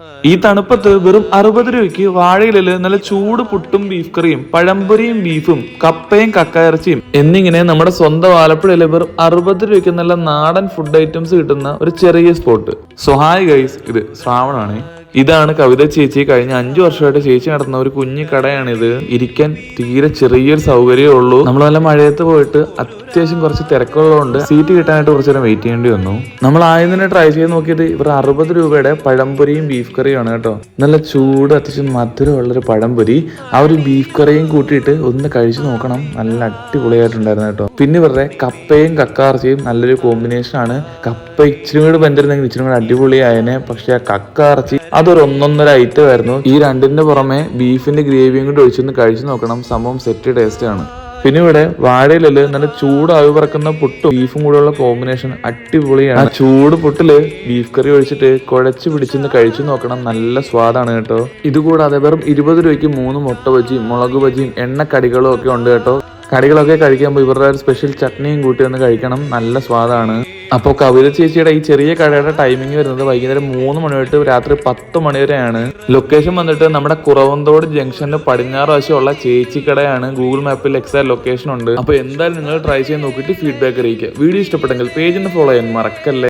ഈ തണുപ്പത്ത് വെറും അറുപത് രൂപയ്ക്ക് വാഴയിലിൽ നല്ല ചൂട് പുട്ടും ബീഫ് കറിയും പഴംപൊരിയും ബീഫും കപ്പയും കക്കയിറച്ചിയും. എന്നിങ്ങനെ നമ്മുടെ സ്വന്തം ആലപ്പുഴയിലെ വെറും അറുപത് രൂപയ്ക്ക് നല്ല നാടൻ ഫുഡ് ഐറ്റംസ് കിട്ടുന്ന ഒരു ചെറിയ സ്പോട്ട് സോ ഹായ് ഗൈസ് ഇത് ശ്രാവണാണ്. ഇതാണ് കവിത ചേച്ചി. കഴിഞ്ഞ അഞ്ചു വർഷമായിട്ട് ചേച്ചി നടത്തുന്ന ഒരു കുഞ്ഞു കടയാണിത്. ഇരിക്കാൻ തീരെ ചെറിയൊരു സൗകര്യമേ ഉള്ളൂ. നമ്മൾ നല്ല മഴയത്ത് പോയിട്ട് അത്യാവശ്യം കുറച്ച് തിരക്കുള്ളതുകൊണ്ട് സീറ്റ് കിട്ടാനായിട്ട് കുറച്ച് നേരം വെയിറ്റ് ചെയ്യേണ്ടി വന്നു. നമ്മൾ ആദ്യം തന്നെ ട്രൈ ചെയ്ത് നോക്കിയത് ഇവർ അറുപത് രൂപയുടെ പഴംപൊരിയും ബീഫ് കറിയുമാണ് കേട്ടോ. നല്ല ചൂട് അത്യാവശ്യം മധുരമുള്ളൊരു പഴംപൊരി. ആ ഒരു ബീഫ് കറിയും കൂട്ടിയിട്ട് ഒന്ന് കഴിച്ചു നോക്കണം. നല്ല അടിപൊളിയായിട്ടുണ്ടായിരുന്നു കേട്ടോ. പിന്നെ ഇവരുടെ കപ്പയും കക്കാർച്ചയും നല്ലൊരു കോമ്പിനേഷൻ ആണ്. കപ്പ ഇച്ചിരി കൂടി ബന്ധിരുന്നെങ്കിൽ ഇച്ചിരി കൂടി അടിപൊളിയായനെ. പക്ഷെ ആ കക്കാർച്ചി അതൊരു ഒന്നൊന്നര ഐറ്റം ആയിരുന്നു. ഈ രണ്ടിന്റെ പുറമെ ബീഫിന്റെ ഗ്രേവിയും കൂടി ഒഴിച്ചൊന്ന് കഴിച്ചു നോക്കണം. സംഭവം സെറ്റ് ടേസ്റ്റ് ആണ്. പിന്നെ ഇവിടെ വാഴയിലല് നല്ല ചൂട് ആവി പറക്കുന്ന പുട്ടും ബീഫും കൂടെയുള്ള കോമ്പിനേഷൻ അടിപൊളിയാണ്. ആ ചൂട് പുട്ടിൽ ബീഫ് കറി ഒഴിച്ചിട്ട് കുഴച്ച് പിടിച്ചെന്ന് കഴിച്ചു നോക്കണം. നല്ല സ്വാദാണ് കേട്ടോ. ഇതുകൂടാതെ വെറും ഇരുപത് രൂപയ്ക്ക് മൂന്ന് മുട്ട ബജിയും മുളക് ബജിയും എണ്ണക്കടികളും ഒക്കെ ഉണ്ട് കേട്ടോ. കടികളൊക്കെ കഴിക്കുമ്പോൾ ഇവരുടെ ഒരു സ്പെഷ്യൽ ചട്നിയും കൂട്ടി ഒന്ന് കഴിക്കണം. നല്ല സ്വാദാണ്. അപ്പോൾ കവിത ചേച്ചിയുടെ ഈ ചെറിയ കടയുടെ ടൈമിംഗ് വരുന്നത് വൈകുന്നേരം മൂന്ന് മണി തൊട്ട് രാത്രി പത്ത് മണി വരെയാണ്. ലൊക്കേഷൻ വന്നിട്ട് നമ്മുടെ കുറവന്തോട് ജംഗ്ഷനിൽ പടിഞ്ഞാറ് വശമുള്ള ചേച്ചി കടയാണ്. ഗൂഗിൾ മാപ്പിൽ എക്സാക്ട് ലൊക്കേഷൻ ഉണ്ട്. അപ്പോൾ എന്തായാലും നിങ്ങൾ ട്രൈ ചെയ്ത് നോക്കിയിട്ട് ഫീഡ്ബാക്ക് അറിയിക്കുക. വീഡിയോ ഇഷ്ടപ്പെട്ടെങ്കിൽ പേജിന് ഫോളോ ചെയ്യാൻ മറക്കല്ലേ.